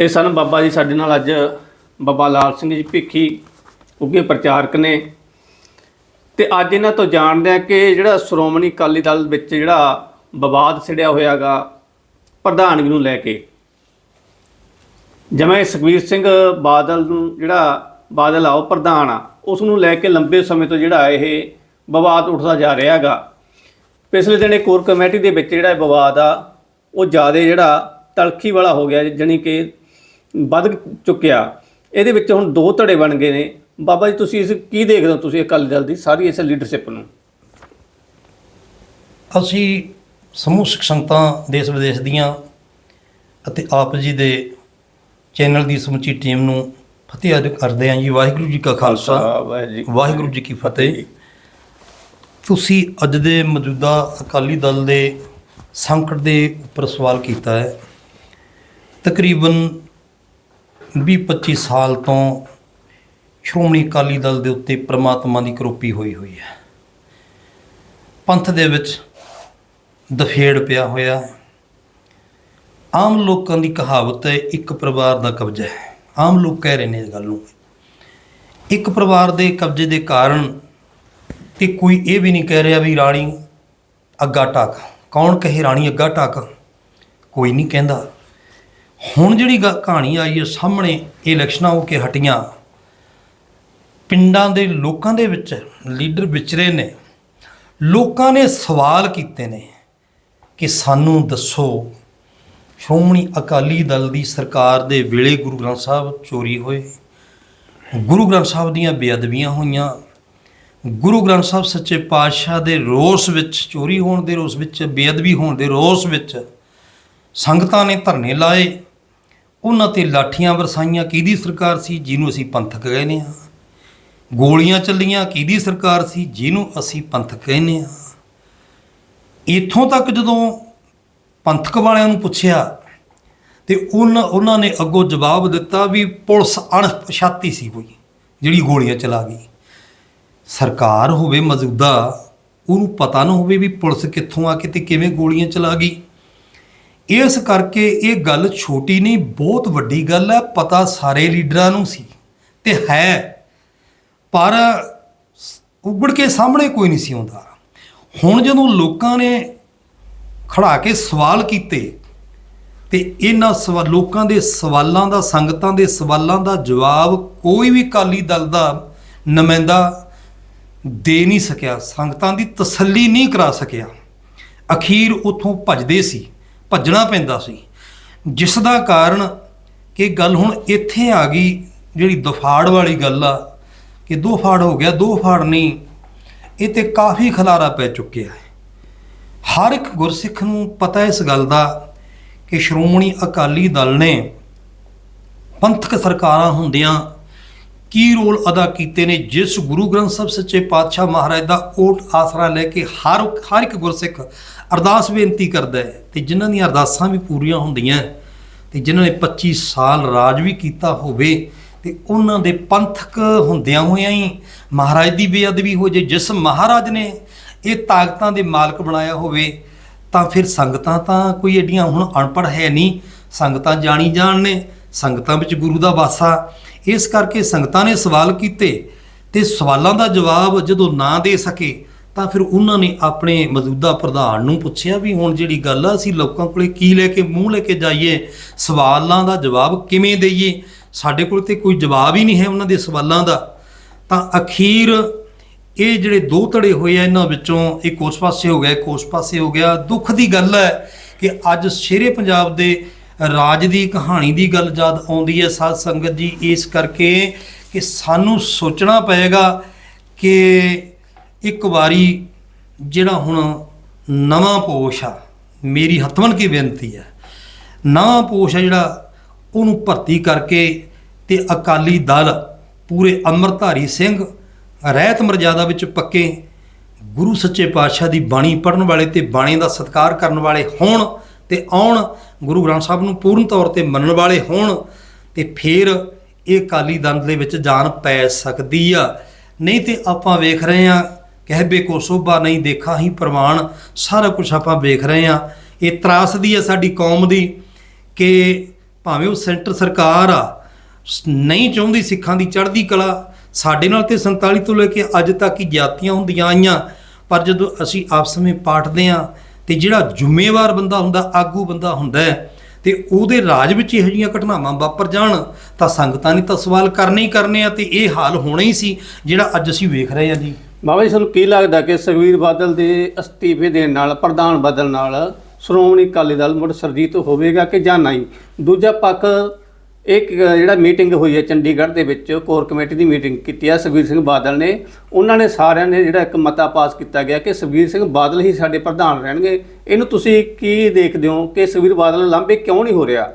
ਇਹ ਸਨ ਬਾਬਾ ਜੀ ਸਾਡੇ ਨਾਲ ਅੱਜ ਬਾਬਾ ਲਾਲ ਸਿੰਘ ਜੀ ਭਿੱਖੀ ਉੱਗੇ ਪ੍ਰਚਾਰਕ ਨੇ। ਤੇ ਅੱਜ ਇਹਨਾਂ ਤੋਂ ਜਾਣਦੇ ਆ ਕਿ ਜਿਹੜਾ ਸ਼੍ਰੋਮਣੀ ਅਕਾਲੀ ਦਲ ਵਿੱਚ ਜਿਹੜਾ ਵਿਵਾਦ ਛਿੜਿਆ ਹੋਇਆਗਾ ਪ੍ਰਧਾਨਗੀ ਨੂੰ ਲੈ ਕੇ। ਜਿਵੇਂ ਸੁਖਬੀਰ ਸਿੰਘ ਬਾਦਲ ਨੂੰ ਜਿਹੜਾ ਬਾਦਲ ਆ, ਉਹ ਪ੍ਰਧਾਨ ਆ, ਉਸ ਨੂੰ ਲੈ ਕੇ ਲੰਬੇ ਸਮੇਂ ਤੋਂ ਜਿਹੜਾ ਇਹ ਵਿਵਾਦ ਉੱਠਦਾ ਜਾ ਰਿਹਾ ਹੈਗਾ ਪਿਛਲੇ ਦਿਨ ਕੋਰ ਕਮੇਟੀ ਦੇ ਵਿੱਚ ਜਿਹੜਾ ਵਿਵਾਦ ਆ, ਉਹ ਜ਼ਿਆਦਾ ਜਿਹੜਾ ਤਲਖੀ ਵਾਲਾ ਹੋ ਗਿਆ, ਜਾਣੀ ਕਿ ਵੱਧ ਚੁੱਕਿਆ। ਇਹਦੇ ਵਿੱਚ ਹੁਣ ਦੋ ਧੜੇ ਬਣ ਗਏ ਨੇ। ਬਾਬਾ ਜੀ ਤੁਸੀਂ ਇਸ ਕੀ ਦੇਖਦੇ ਹੋ ਤੁਸੀਂ ਅਕਾਲੀ ਦਲ ਦੀ ਸਾਰੀ ਇਸ ਲੀਡਰਸ਼ਿਪ ਨੂੰ? ਅਸੀਂ ਸਮੂਹ ਸਿੱਖ ਸੰਗਤਾਂ ਦੇਸ਼ ਵਿਦੇਸ਼ ਦੀਆਂ ਅਤੇ ਆਪ ਜੀ ਦੇ ਚੈਨਲ ਦੀ ਸਮੁੱਚੀ ਟੀਮ ਨੂੰ ਫਤਿਹ ਅਰਜ਼ ਕਰਦੇ ਹਾਂ ਜੀ। ਵਾਹਿਗੁਰੂ ਜੀ ਕਾ ਖਾਲਸਾ। ਵਾਹਿਗੁਰੂ ਜੀ ਕੀ ਫਤਿਹ। ਤੁਸੀਂ ਅੱਜ ਦੇ ਮੌਜੂਦਾ ਅਕਾਲੀ ਦਲ ਦੇ ਸੰਕਟ ਦੇ ਉੱਪਰ ਸਵਾਲ ਕੀਤਾ ਹੈ। ਤਕਰੀਬਨ ਵੀਹ 25 ਸਾਲ ਤੋਂ ਸ਼੍ਰੋਮਣੀ ਅਕਾਲੀ ਦਲ ਦੇ ਉੱਤੇ ਪ੍ਰਮਾਤਮਾ ਦੀ ਕਰੋਪੀ ਹੋਈ ਹੋਈ ਹੈ। ਪੰਥ ਦੇ ਵਿੱਚ ਦਫੇੜ ਪਿਆ ਹੋਇਆ। ਹੈ ਆਮ ਲੋਕਾਂ ਦੀ ਕਹਾਵਤ ਹੈ, ਇੱਕ ਪਰਿਵਾਰ ਦਾ ਕਬਜ਼ਾ ਹੈ। ਆਮ ਲੋਕ ਕਹਿ ਰਹੇ ਨੇ ਇਸ ਗੱਲ ਨੂੰ। ਇੱਕ ਪਰਿਵਾਰ ਦੇ ਕਬਜ਼ੇ ਦੇ ਕਾਰਨ ਤੇ ਕੋਈ ਇਹ ਵੀ ਨਹੀਂ ਕਹਿ ਰਿਹਾ ਵੀ ਰਾਣੀ ਅੱਗਾ ਟਾਕ। ਕੌਣ ਕਹੇ ਰਾਣੀ ਅੱਗਾ ਟਾਕ? ਕੋਈ ਨਹੀਂ ਕਹਿੰਦਾ। ਹੁਣ ਜਿਹੜੀ ਗ- ਕਹਾਣੀ ਆਈ ਹੈ, ਸਾਹਮਣੇ ਇਹ ਇਲੈਕਸ਼ਨਾਂ ਹੋ ਕੇ ਹਟੀਆਂ। ਪਿੰਡਾਂ ਦੇ ਲੋਕਾਂ ਦੇ ਵਿੱਚ ਲੀਡਰ ਵਿਚਰੇ ਨੇ। ਲੋਕਾਂ ਨੇ ਸਵਾਲ ਕੀਤੇ ਨੇ ਕਿ ਸਾਨੂੰ ਦੱਸੋ, ਸ਼੍ਰੋਮਣੀ ਅਕਾਲੀ ਦਲ ਦੀ ਸਰਕਾਰ ਦੇ ਵੇਲੇ ਗੁਰੂ ਗ੍ਰੰਥ ਸਾਹਿਬ ਚੋਰੀ ਹੋਏ। ਗੁਰੂ ਗ੍ਰੰਥ ਸਾਹਿਬ ਦੀਆਂ ਬੇਅਦਬੀਆਂ ਹੋਈਆਂ। ਗੁਰੂ ਗ੍ਰੰਥ ਸਾਹਿਬ ਸੱਚੇ ਪਾਤਸ਼ਾਹ ਦੇ ਰੋਸ ਵਿੱਚ, ਚੋਰੀ ਹੋਣ ਦੇ ਰੋਸ ਵਿੱਚ, ਬੇਅਦਬੀ ਹੋਣ ਦੇ ਰੋਸ ਵਿੱਚ ਸੰਗਤਾਂ ਨੇ ਧਰਨੇ ਲਾਏ। ਉਹਨਾਂ ਤੇ ਲਾਠੀਆਂ ਵਰਸਾਈਆਂ ਕਿਹਦੀ ਸਰਕਾਰ ਸੀ, ਜਿਹਨੂੰ ਅਸੀਂ ਪੰਥਕ ਕਹਿੰਦੇ ਆ ਗੋਲੀਆਂ ਚੱਲੀਆਂ ਕਿਹਦੀ ਸਰਕਾਰ ਸੀ, ਜਿਹਨੂੰ ਅਸੀਂ ਪੰਥਕ ਕਹਿੰਦੇ ਆ ਇੱਥੋਂ ਤੱਕ ਜਦੋਂ ਪੰਥਕ ਵਾਲਿਆਂ ਨੂੰ ਪੁੱਛਿਆ ਤੇ ਉਹਨਾਂ ਉਹਨਾਂ ਨੇ ਅੱਗੋਂ ਜਵਾਬ ਦਿੱਤਾ ਵੀ ਪੁਲਿਸ ਅਣਪਛਾਤੀ ਸੀ ਕੋਈ, ਜਿਹੜੀ ਗੋਲੀਆਂ ਚਲਾ ਗਈ। ਸਰਕਾਰ ਹੋਵੇ ਮੌਜੂਦਾ, ਉਹਨੂੰ ਪਤਾ ਨਾ ਹੋਵੇ ਵੀ ਪੁਲਿਸ ਕਿੱਥੋਂ ਆ ਕੇ ਤੇ ਕਿਵੇਂ ਗੋਲੀਆਂ ਚਲਾ ਗਈ। ਇਸ ਕਰਕੇ ਇਹ ਗੱਲ ਛੋਟੀ ਨਹੀਂ, ਬਹੁਤ ਵੱਡੀ ਗੱਲ ਹੈ, ਪਤਾ ਸਾਰੇ ਲੀਡਰਾਂ ਨੂੰ ਸੀ ਤੇ ਹੈ, ਪਰ ਉੱਗੜ ਕੇ ਸਾਹਮਣੇ ਕੋਈ ਨਹੀਂ ਸੀ ਆਉਂਦਾ। ਹੁਣ ਜਦੋਂ ਲੋਕਾਂ ਨੇ ਖੜਾ ਕੇ ਸਵਾਲ ਕੀਤੇ ਤੇ ਇਹਨਾਂ ਸਵਾਲ ਲੋਕਾਂ ਦੇ ਸਵਾਲਾਂ ਦਾ, ਸੰਗਤਾਂ ਦੇ ਸਵਾਲਾਂ ਦਾ ਜਵਾਬ ਕੋਈ ਵੀ ਕਾਲੀ ਦਲ ਦਾ ਨੁਮਾਇੰਦਾ ਦੇ ਨਹੀਂ ਸਕਿਆ, ਸੰਗਤਾਂ ਦੀ ਤਸੱਲੀ ਨਹੀਂ ਕਰਾ ਸਕਿਆ। ਅਖੀਰ ਉਥੋਂ ਭੱਜਦੇ ਸੀ। ਭੱਜਣਾ ਪੈਂਦਾ ਸੀ। ਜਿਸ ਦਾ ਕਾਰਨ ਕਿ ਗੱਲ ਹੁਣ ਇੱਥੇ ਆ ਗਈ, ਜਿਹੜੀ ਦਫਾੜ ਵਾਲੀ ਗੱਲ ਆ, ਕਿ ਦੋ ਫਾੜ ਹੋ ਗਿਆ, ਦੋ ਫਾੜ ਨਹੀਂ, ਇਹ ਤੇ ਕਾਫੀ ਖਲਾਰਾ ਪੈ ਚੁੱਕਿਆ ਹੈ। ਹਰ ਇੱਕ ਗੁਰਸਿੱਖ ਨੂੰ ਪਤਾ ਇਸ ਗੱਲ ਦਾ ਕਿ ਸ਼੍ਰੋਮਣੀ ਅਕਾਲੀ ਦਲ ਨੇ ਪੰਥਕ ਸਰਕਾਰਾਂ ਹੁੰਦਿਆਂ ਕੀ ਰੋਲ ਅਦਾ ਕੀਤੇ ਨੇ ਜਿਸ ਗੁਰੂ ਗ੍ਰੰਥ ਸਾਹਿਬ ਸੱਚੇ ਪਾਤਸ਼ਾਹ ਮਹਾਰਾਜ ਦਾ ਓਟ ਆਸਰਾ ਲੈ ਕੇ ਹਰ ਹਰ ਇੱਕ ਗੁਰਸਿੱਖ ਅਰਦਾਸ ਬੇਨਤੀ ਕਰਦਾ ਹੈ ਤੇ ਜਿਨ੍ਹਾਂ ਦੀਆਂ ਅਰਦਾਸਾਂ ਵੀ ਪੂਰੀਆਂ ਹੁੰਦੀਆਂ ਤੇ ਜਿਨ੍ਹਾਂ ਨੇ 25 ਸਾਲ ਰਾਜ ਵੀ ਕੀਤਾ ਹੋਵੇ ਤੇ ਉਹਨਾਂ ਦੇ ਪੰਥਕ ਹੁੰਦਿਆਂ ਹੋਇਆਂ ਹੀ ਮਹਾਰਾਜ ਦੀ ਬੇਅਦਬੀ ਹੋ ਜੇ, ਜਿਸ ਮਹਾਰਾਜ ਨੇ ਇਹ ਤਾਕਤਾਂ ਦੇ ਮਾਲਕ ਬਣਾਇਆ ਹੋਵੇ, ਤਾਂ ਫਿਰ ਸੰਗਤਾਂ ਤਾਂ ਕੋਈ ਏਡੀਆਂ ਹੁਣ ਅਨਪੜ੍ਹ ਹੈ ਨਹੀਂ, ਸੰਗਤਾਂ ਜਾਣੀ ਜਾਣ ਨੇ ਸੰਗਤਾਂ ਵਿੱਚ ਗੁਰੂ ਦਾ ਵਾਸਾ। ਇਸ ਕਰਕੇ ਸੰਗਤਾਂ ਨੇ ਸਵਾਲ ਕੀਤੇ ਤੇ ਸਵਾਲਾਂ ਦਾ ਜਵਾਬ ਜਦੋਂ ਨਾ ਦੇ ਸਕੇ, ਤਾਂ ਫਿਰ ਉਹਨਾਂ ਨੇ ਆਪਣੇ ਮੌਜੂਦਾ ਪ੍ਰਧਾਨ ਨੂੰ ਪੁੱਛਿਆ ਵੀ ਹੁਣ ਜਿਹੜੀ ਗੱਲ ਆ, ਅਸੀਂ ਲੋਕਾਂ ਕੋਲੇ ਕੀ ਲੈ ਕੇ, ਮੂੰਹ ਲੈ ਕੇ ਜਾਈਏ? ਸਵਾਲਾਂ ਦਾ ਜਵਾਬ ਕਿਵੇਂ ਦਈਏ? ਸਾਡੇ ਕੋਲ ਤੇ ਕੋਈ ਜਵਾਬ ਹੀ ਨਹੀਂ ਹੈ ਉਹਨਾਂ ਦੇ ਸਵਾਲਾਂ ਦਾ। ਤਾਂ ਅਖੀਰ ਇਹ ਜਿਹੜੇ ਦੋ ਧੜੇ ਹੋਏ ਆ, ਇਹਨਾਂ ਵਿੱਚੋਂ ਇੱਕ ਉਸ ਪਾਸੇ ਹੋ ਗਿਆ, ਇੱਕ ਉਸ ਪਾਸੇ ਹੋ ਗਿਆ। ਦੁੱਖ ਦੀ ਗੱਲ ਹੈ ਕਿ ਅੱਜ ਸ਼ੇਰੇ ਪੰਜਾਬ ਦੇ ਰਾਜ ਦੀ ਕਹਾਣੀ ਦੀ ਗੱਲ ਯਾਦ ਆਉਂਦੀ ਹੈ ਸਾਧ ਸੰਗਤ ਜੀ, ਇਸ ਕਰਕੇ ਕਿ ਸਾਨੂੰ ਸੋਚਣਾ ਪਏਗਾ ਕਿ ਇੱਕ ਵਾਰੀ ਜਿਹੜਾ ਹੁਣ ਨਵਾਂ ਪੋਸ਼ ਆ, ਮੇਰੀ ਹੱਥਵਨ ਕੀ ਬੇਨਤੀ ਹੈ। ਨਵਾਂ ਪੋਸ਼ ਆ ਜਿਹੜਾ, ਉਹਨੂੰ ਭਰਤੀ ਕਰਕੇ ਤੇ ਅਕਾਲੀ ਦਲ ਪੂਰੇ ਅੰਮ੍ਰਿਤਧਾਰੀ ਸਿੰਘ ਰਹਿਤ ਮਰਜ਼ਾਦਾ ਵਿੱਚ ਪੱਕੇ ਗੁਰੂ ਸੱਚੇ ਪਾਤਸ਼ਾਹ ਦੀ ਬਾਣੀ ਪੜਨ ਵਾਲੇ ਤੇ ਬਾਣੀ ਦਾ ਸਤਿਕਾਰ ਕਰਨ ਵਾਲੇ ਹੋਣ ਤੇ ਆਉਣ ਗੁਰੂ ਗ੍ਰੰਥ ਸਾਹਿਬ ਨੂੰ ਪੂਰਨ ਤੌਰ ਤੇ ਮੰਨਣ ਵਾਲੇ ਹੋਣ ਤੇ ਫਿਰ ਇਹ ਅਕਾਲੀ ਦਲ ਦੇ ਵਿੱਚ ਜਾਨ ਪੈ ਸਕਦੀ ਆ। ਨਹੀਂ ਤੇ ਆਪਾਂ ਵੇਖ ਰਹੇ ਆ ਕਹਿਬੇ ਕੋ ਸੋਭਾ ਨਹੀਂ ਦੇਖਾ ਹੀ ਪ੍ਰਮਾਣ, ਸਾਰਾ ਕੁਝ ਆਪਾਂ ਵੇਖ ਰਹੇ ਆ ਇਹ ਤਰਾਸਦੀ ਆ ਸਾਡੀ ਕੌਮ ਦੀ ਕਿ ਭਾਵੇਂ ਉਹ ਸੈਂਟਰ ਸਰਕਾਰ ਆ ਸ- ਨਹੀਂ ਚਾਹੁੰਦੀ ਸਿੱਖਾਂ ਦੀ ਚੜ੍ਹਦੀ ਕਲਾ, ਸਾਡੇ ਨਾਲ ਤੇ 47 ਤੋਂ ਲੈ ਕੇ ਅੱਜ ਤੱਕ ਹੀ ਜਾਤੀਆਂ ਹੁੰਦੀਆਂ ਆਈਆਂ, ਪਰ ਜਦੋਂ ਅਸੀਂ ਆਪਸ ਵਿੱਚ ਪਾਟਦੇ ਆ ਤੇ ਜਿਹੜਾ ਜ਼ਿੰਮੇਵਾਰ ਬੰਦਾ ਹੁੰਦਾ ਆਗੂ ਬੰਦਾ ਹੁੰਦਾ ਹੈ, ਤੇ ਉਹਦੇ ਰਾਜ ਵਿੱਚ ਇਹੋ ਜਿਹੀਆਂ ਘਟਨਾਵਾਂ ਵਾਪਰ ਜਾਣ ਤਾਂ ਸੰਗਤਾਂ ਨੇ ਤਾਂ ਸਵਾਲ ਕਰਨੇ ਹੀ ਕਰਨੇ ਆ ਤੇ ਇਹ ਹਾਲ ਹੋਣਾ ਹੀ ਸੀ ਜਿਹੜਾ ਅੱਜ ਅਸੀਂ ਵੇਖ ਰਹੇ ਆ ਜੀ। ਬਾਬਾ ਜੀ ਤੁਹਾਨੂੰ ਕੀ ਲੱਗਦਾ ਕਿ ਸੁਖਬੀਰ ਬਾਦਲ ਦੇ ਅਸਤੀਫੇ ਦੇਣ ਨਾਲ ਪ੍ਰਧਾਨ ਬਦਲ ਨਾਲ ਸ਼੍ਰੋਮਣੀ ਅਕਾਲੀ ਦਲ ਮੁੜ ਸਰਜੀਤ ਹੋਵੇਗਾ ਕਿ ਜਾਂ ਨਹੀਂ? ਦੂਜਾ ਪੱਖ ਇੱਕ ਜਿਹੜਾ ਮੀਟਿੰਗ ਹੋਈ ਹੈ ਚੰਡੀਗੜ੍ਹ ਦੇ ਵਿੱਚ, ਕੋਰ ਕਮੇਟੀ ਦੀ ਮੀਟਿੰਗ ਕੀਤੀ ਹੈ ਸੁਖਬੀਰ ਸਿੰਘ ਬਾਦਲ ਨੇ। ਉਹਨਾਂ ਨੇ ਸਾਰਿਆਂ ਨੇ ਜਿਹੜਾ ਇੱਕ ਮਤਾ ਪਾਸ ਕੀਤਾ ਗਿਆ ਕਿ ਸੁਖਬੀਰ ਸਿੰਘ ਬਾਦਲ ਹੀ ਸਾਡੇ ਪ੍ਰਧਾਨ ਰਹਿਣਗੇ। ਇਹਨੂੰ ਤੁਸੀਂ ਕੀ ਦੇਖਦੇ ਹੋ ਕਿ ਸੁਖਬੀਰ ਬਾਦਲ ਲਾਂਭੇ ਕਿਉਂ ਨਹੀਂ ਹੋ ਰਿਹਾ?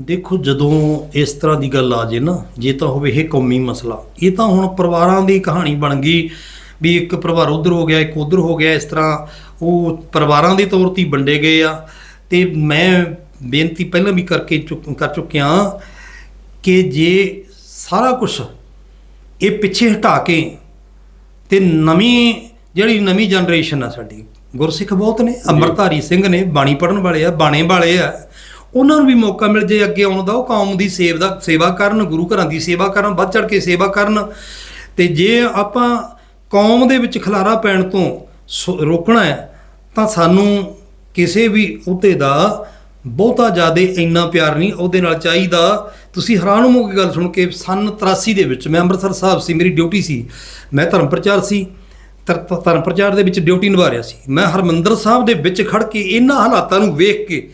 ਦੇਖੋ, ਜਦੋਂ ਇਸ ਤਰ੍ਹਾਂ ਦੀ ਗੱਲ ਆ ਜੇ ਨਾ, ਜੇ ਤਾਂ ਹੋਵੇ ਇਹ ਕੌਮੀ ਮਸਲਾ, ਇਹ ਤਾਂ ਹੁਣ ਪਰਿਵਾਰਾਂ ਦੀ ਕਹਾਣੀ ਬਣ ਗਈ ਵੀ ਇੱਕ ਪਰਿਵਾਰ ਉਧਰ ਹੋ ਗਿਆ, ਇੱਕ ਉਧਰ ਹੋ ਗਿਆ। ਇਸ ਤਰ੍ਹਾਂ ਉਹ ਪਰਿਵਾਰਾਂ ਦੇ ਤੌਰ ਤੇ ਵੰਡੇ ਗਏ ਆ। ਤੇ ਮੈਂ ਬੇਨਤੀ ਪਹਿਲਾਂ ਵੀ ਕਰਕੇ ਚੁੱਕ- ਕਰ ਚੁੱਕਿਆ ਕਿ ਜੇ ਸਾਰਾ ਕੁਝ ਇਹ ਪਿੱਛੇ ਹਟਾ ਕੇ ਤੇ ਨਵੀਂ ਜਿਹੜੀ ਨਵੀਂ ਜਨਰੇਸ਼ਨ ਆ ਸਾਡੀ ਗੁਰਸਿੱਖ ਬਹੁਤ ਨੇ ਅੰਮ੍ਰਿਤਧਾਰੀ ਸਿੰਘ ਨੇ ਬਾਣੀ ਪੜਨ ਵਾਲੇ ਆ ਬਾਣੇ ਵਾਲੇ ਆ ਉਹਨਾਂ ਨੂੰ ਵੀ ਮੌਕਾ ਮਿਲ ਜੇ ਅੱਗੇ ਆਉਣ ਦਾ ਉਹ ਕੌਮ ਦੀ ਸੇਵ ਦਾ ਸੇਵਾ ਕਰਨ ਗੁਰੂ ਘਰਾਂ ਦੀ ਸੇਵਾ ਕਰਨ ਵੱਧ ਚੜ ਕੇ ਸੇਵਾ ਕਰਨ। ਤੇ ਜੇ ਆਪਾਂ ਕੌਮ ਦੇ ਵਿੱਚ ਖਲਾਰਾ ਪੈਣ ਤੋਂ ਸੋ- ਰੋਕਣਾ ਹੈ ਤਾਂ ਸਾਨੂੰ ਕਿਸੇ ਵੀ ਅਹੁਦੇ ਦਾ ਬਹੁਤਾ ਜ਼ਿਆਦਾ ਇੰਨਾ ਪਿਆਰ ਨਹੀਂ ਉਹਦੇ ਨਾਲ ਚਾਹੀਦਾ। ਤੁਸੀਂ ਹੈਰਾਨ ਹੋਵੋਗੇ ਗੱਲ ਸੁਣ ਕੇ ਸਨ 83 ਦੇ ਵਿੱਚ ਮੈਂ ਅੰਮ੍ਰਿਤਸਰ ਸਾਹਿਬ ਸੀ, ਮੇਰੀ ਡਿਊਟੀ ਸੀ। ਮੈਂ ਧਰਮ ਪ੍ਰਚਾਰ ਸੀ, ਧਰ- ਧਰਮ ਪ੍ਰਚਾਰ ਦੇ ਵਿੱਚ ਡਿਊਟੀ ਨਿਭਾ ਰਿਹਾ ਸੀ। ਮੈਂ ਹਰਮੰਦਰ ਸਾਹਿਬ ਦੇ ਵਿੱਚ ਖੜ ਕੇ ਇਹਨਾਂ ਹਾਲਾਤਾਂ ਨੂੰ ਵੇਖ ਕੇ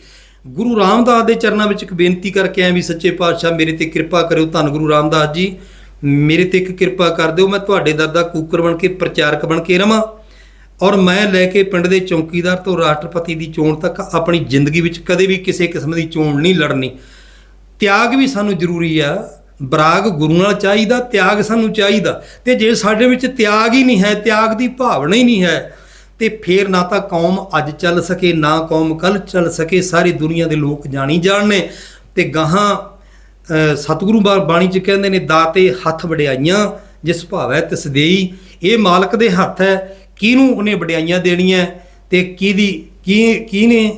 ਗੁਰੂ ਰਾਮਦਾਸ ਦੇ ਚਰਨਾਂ ਵਿੱਚ ਇੱਕ ਬੇਨਤੀ ਕਰਕੇ ਆਇਆ ਵੀ ਸੱਚੇ ਪਾਤਸ਼ਾਹ ਮੇਰੇ ਤੇ ਕਿਰਪਾ ਕਰਿਓ, ਧੰਨ ਗੁਰੂ ਰਾਮਦਾਸ ਜੀ। ਮੇਰੇ ਤੇ ਇੱਕ ਕਿਰਪਾ ਕਰ ਦਿਓ, ਮੈਂ ਤੁਹਾਡੇ ਦਰ ਦਾ ਕੂਕਰ ਬਣ ਕੇ ਪ੍ਰਚਾਰਕ ਬਣ ਕੇ ਰਵਾਂ। ਔਰ ਮੈਂ ਲੈ ਕੇ ਪਿੰਡ ਦੇ ਚੌਕੀਦਾਰ ਤੋਂ ਰਾਸ਼ਟਰਪਤੀ ਦੀ ਚੋਣ ਤੱਕ ਆਪਣੀ ਜ਼ਿੰਦਗੀ ਵਿੱਚ ਕਦੇ ਵੀ ਕਿਸੇ ਕਿਸਮ ਦੀ ਚੋਣ ਨਹੀਂ ਲੜਨੀ। ਤਿਆਗ ਵੀ ਸਾਨੂੰ ਜ਼ਰੂਰੀ ਆ। ਬਰਾਗ ਗੁਰੂ ਨਾਲ ਚਾਹੀਦਾ, ਤਿਆਗ ਸਾਨੂੰ ਚਾਹੀਦਾ। ਤੇ ਜੇ ਸਾਡੇ ਵਿੱਚ ਤਿਆਗ ਹੀ ਨਹੀਂ ਹੈ, ਤਿਆਗ ਦੀ ਭਾਵਨਾ ਹੀ ਨਹੀਂ ਹੈ, ਤੇ ਫੇਰ ਨਾ ਤਾਂ ਕੌਮ ਅੱਜ ਚੱਲ ਸਕੇ, ਨਾ ਕੌਮ ਕੱਲ ਚੱਲ ਸਕੇ। ਸਾਰੀ ਦੁਨੀਆ ਦੇ ਲੋਕ ਜਾਣੀ ਜਾਣਨੇ। ਤੇ ਗਾਹਾਂ ਸਤਿਗੁਰੂ ਬਾਣੀ ਚ ਕਹਿੰਦੇ ਨੇ, ਦਾਤੇ ਹੱਥ ਵਡਿਆਈਆਂ, ਜਿਸ ਭਾਵੈ ਤਿਸ ਦੇਈ। ਇਹ ਮਾਲਕ ਦੇ ਹੱਥ ਹੈ। ਕਿਹਨੂੰ ਉਹਨੇ ਵਡਿਆਈਆਂ ਦੇਣੀਆਂ ਤੇ ਕਿਹਦੀ, ਕੀ ਕਿਹਨੇ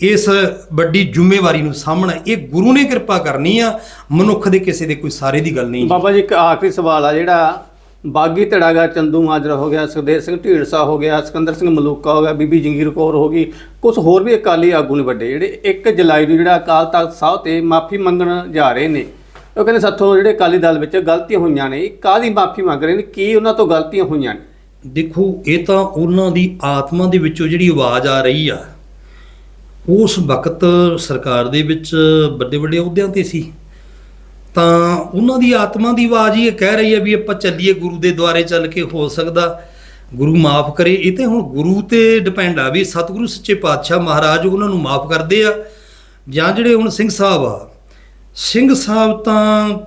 ਇਸ ਵੱਡੀ ਜ਼ਿੰਮੇਵਾਰੀ ਨੂੰ ਸਾਹਮਣਾ ਇਹ ਗੁਰੂ ਨੇ ਕਿਰਪਾ ਕਰਨੀ ਆ। ਮਨੁੱਖ ਦੇ ਕਿਸੇ ਦੇ ਕੋਈ ਸਾਰੇ ਦੀ ਗੱਲ ਨਹੀਂ ਬਾਬਾ ਜੀ, ਇੱਕ ਆਖਰੀ ਸਵਾਲ ਆ ਜਿਹੜਾ ਬਾਗੀ ਧੜਾਗਾ ਚੰਦੂ ਮਾਜਰਾ ਹੋ ਗਿਆ, ਸੁਖਦੇਵ ਸਿੰਘ ਢੀਂਡਸਾ ਹੋ ਗਿਆ, ਸਿਕੰਦਰ ਸਿੰਘ ਮਲੂਕਾ ਹੋ ਗਿਆ, ਬੀਬੀ ਜੰਗੀਰ ਕੌਰ ਹੋ ਗਈ ਕੁਝ ਹੋਰ ਵੀ ਅਕਾਲੀ ਆਗੂ ਨੇ ਵੱਡੇ, ਜਿਹੜੇ 1 ਜੁਲਾਈ ਨੂੰ ਜਿਹੜਾ ਅਕਾਲ ਤਖਤ ਸਾਹਿਬ ਤੇ ਮਾਫੀ ਮੰਗਣ ਜਾ ਰਹੇ ਨੇ, ਉਹ ਕਹਿੰਦੇ ਸਾਥੋਂ ਜਿਹੜੇ ਅਕਾਲੀ ਦਲ ਵਿੱਚ ਗਲਤੀਆਂ ਹੋਈਆਂ ਨੇ ਕਾਹਦੀ ਮਾਫੀ ਮੰਗ ਰਹੇ ਨੇ? ਕੀ ਉਹਨਾਂ ਤੋਂ ਗਲਤੀਆਂ ਹੋਈਆਂ ਨੇ? ਦੇਖੋ, ਇਹ ਤਾਂ ਉਹਨਾਂ ਦੀ ਆਤਮਾ ਦੇ ਵਿੱਚੋਂ ਜਿਹੜੀ ਆਵਾਜ਼ ਆ ਰਹੀ ਆ, ਉਸ ਵਕਤ ਸਰਕਾਰ ਦੇ ਵਿੱਚ ਵੱਡੇ ਵੱਡੇ ਅਹੁਦਿਆਂ ਤੇ ਸੀ। ਤਾਂ ਉਹਨਾਂ ਦੀ ਆਤਮਾ ਦੀ ਆਵਾਜ਼ ਇਹ ਕਹਿ ਰਹੀ ਹੈ ਵੀ ਆਪਾਂ ਚੱਲੀਏ, ਗੁਰੂ ਦੇ ਦੁਆਰੇ ਚੱਲ ਕੇ ਹੋ ਸਕਦਾ। ਗੁਰੂ ਮਾਫ ਕਰੇ, ਇਹ ਤੇ ਹੁਣ ਗੁਰੂ ਤੇ ਡਿਪੈਂਡ ਆ ਵੀ ਸਤਿਗੁਰੂ ਸੱਚੇ ਪਾਤਸ਼ਾਹ ਮਹਾਰਾਜ ਉਹਨਾਂ ਨੂੰ ਮਾਫ ਕਰਦੇ ਆ। ਜਾਂ ਜਿਹੜੇ ਹੁਣ ਸਿੰਘ ਸਾਹਿਬ ਆ, ਸਿੰਘ ਸਾਹਿਬ ਤਾਂ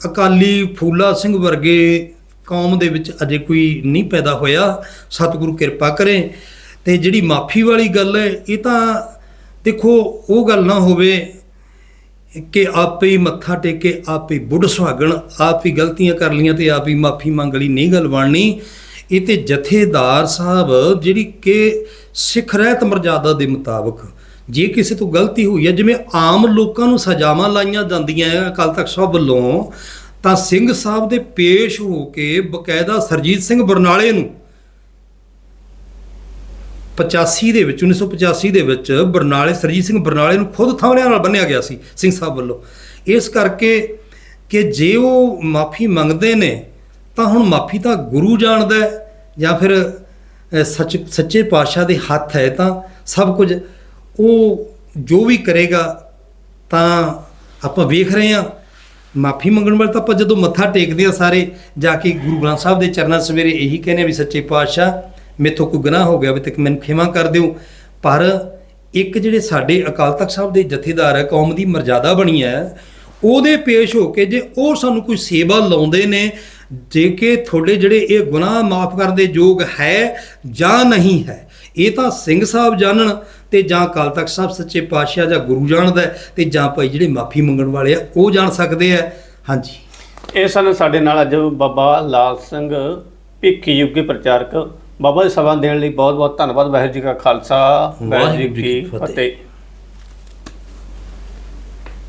ਅਕਾਲੀ ਫੂਲਾ ਸਿੰਘ ਵਰਗੇ ਕੌਮ ਦੇ ਵਿੱਚ ਅਜੇ ਕੋਈ ਨਹੀਂ ਪੈਦਾ ਹੋਇਆ। ਸਤਿਗੁਰੂ ਕਿਰਪਾ ਕਰੇ। ਤੇ ਜਿਹੜੀ ਮਾਫੀ ਵਾਲੀ ਗੱਲ ਹੈ, ਇਹ ਤਾਂ ਦੇਖੋ, ਉਹ ਗੱਲ ਨਾ ਹੋਵੇ ਕਿ ਆਪੇ ਹੀ ਮੱਥਾ ਟੇਕੇ, ਆਪੇ ਬੁੱਢ ਸੁਹਾਗਣ, ਆਪ ਹੀ ਗਲਤੀਆਂ ਕਰ ਲੀਆਂ ਤੇ ਆਪ ਹੀ ਮਾਫੀ ਮੰਗ ਲਈ। ਨਹੀਂ ਗੱਲ ਬਣਨੀ। ਇਹ ਤੇ ਜਥੇਦਾਰ ਸਾਹਿਬ ਜਿਹੜੀ ਕਿ ਸਿੱਖ ਰਹਿਤ ਮਰਜ਼ਾਦਾ ਦੇ ਮੁਤਾਬਕ ਜੇ ਕਿਸੇ ਤੋਂ ਗਲਤੀ ਹੋਈ ਹੈ, ਜਿਵੇਂ ਆਮ ਲੋਕਾਂ ਨੂੰ ਸਜ਼ਾਵਾਂ ਲਾਈਆਂ ਜਾਂਦੀਆਂ ਹੈ ਅਕਾਲ ਤਖਤ ਸਾਹਿਬ ਵੱਲੋਂ ਤਾਂ ਸਿੰਘ ਸਾਹਿਬ ਦੇ ਪੇਸ਼ ਹੋ ਕੇ ਬਕਾਇਦਾ ਸਰਜੀਤ ਸਿੰਘ ਬਰਨਾਲੇ ਨੂੰ 85 ਦੇ ਵਿੱਚ 1985 ਦੇ ਵਿੱਚ ਬਰਨਾਲੇ, ਸਰਜੀਤ ਸਿੰਘ ਬਰਨਾਲੇ ਨੂੰ ਖੁਦ ਥਾਵਲਿਆਂ ਨਾਲ ਬੰਨਿਆ ਗਿਆ ਸੀ ਸਿੰਘ ਸਾਹਿਬ ਵੱਲੋਂ। ਇਸ ਕਰਕੇ ਕਿ ਜੇ ਉਹ ਮਾਫੀ ਮੰਗਦੇ ਨੇ, ਤਾਂ ਹੁਣ ਮਾਫੀ ਤਾਂ ਗੁਰੂ ਜਾਣਦਾ ਜਾਂ ਫਿਰ ਸੱਚ, ਸੱਚੇ ਪਾਤਸ਼ਾਹ ਦੇ ਹੱਥ ਹੈ ਤਾਂ ਸਭ ਕੁਝ ਉਹ ਜੋ ਵੀ ਕਰੇਗਾ ਤਾਂ ਆਪਾਂ ਵੇਖ ਰਹੇ ਹਾਂ। ਮਾਫੀ ਮੰਗਣ ਵਾਲੇ ਤਾਂ ਆਪਾਂ ਜਦੋਂ ਮੱਥਾ ਟੇਕਦੇ ਆ ਸਾਰੇ, ਜਾ ਕੇ ਗੁਰੂ ਗ੍ਰੰਥ ਸਾਹਿਬ ਦੇ ਚਰਨਾਂ ਸਵੇਰੇ ਇਹੀ ਕਹਿੰਦੇ ਆ ਵੀ ਸੱਚੇ ਪਾਤਸ਼ਾਹ, ਮੇਥੋਂ ਕੋਈ ਗੁਨਾਹ ਹੋ ਗਿਆ ਵੀ ਤੇ ਮੈਨੂੰ ਖਿਮਾ ਕਰ ਦਿਓ। ਪਰ ਇੱਕ ਜਿਹੜੇ ਸਾਡੇ ਅਕਾਲ ਤਖਤ ਸਾਹਿਬ ਦੇ ਜਥੇਦਾਰ ਹੈ ਕੌਮ ਦੀ ਮਰਜ਼ਾਦਾ ਬਣੀ ਹੈ ਉਹਦੇ ਪੇਸ਼ ਹੋ ਕੇ ਜੇ ਉਹ ਸਾਨੂੰ ਕੋਈ ਸੇਵਾ ਲਾਉਂਦੇ ਨੇ, ਜੇ ਕਿ ਤੁਹਾਡੇ ਜਿਹੜੇ ਇਹ ਗੁਨਾਹ ਮਾਫ ਕਰਨ ਦੇ ਯੋਗ ਹੈ ਜਾਂ ਨਹੀਂ ਹੈ ਇਹ ਤਾਂ ਸਿੰਘ ਸਾਹਿਬ ਜਾਣਨ ਤੇ ਜਾਂ ਅਕਾਲ ਤਖਤ ਸਾਹਿਬ ਸੱਚੇ ਪਾਤਸ਼ਾਹ ਜਾਂ ਗੁਰੂ ਜਾਣਦਾ ਤੇ ਜਾਂ ਭਾਈ ਜਿਹੜੇ ਮਾਫੀ ਮੰਗਣ ਵਾਲੇ ਆ ਉਹ ਜਾਣ ਸਕਦੇ ਆ। ਹਾਂਜੀ। ਇਹ ਸਨ ਸਾਡੇ ਨਾਲ ਅੱਜ ਬਾਬਾ ਲਾਲ ਸਿੰਘ ਭਿੱਖੀ ਯੁੱਗੇ ਪ੍ਰਚਾਰਕ। ਬਾਬਾ ਜੀ ਸਭਾ ਦੇਣ ਲਈ ਬਹੁਤ ਬਹੁਤ ਧੰਨਵਾਦ। ਵਾਹਿਗੁਰੂ ਜੀ ਕਾ ਖਾਲਸਾ ਵਾਹਿਗੁਰੂ ਜੀ ਕੀ ਫਤਿਹ।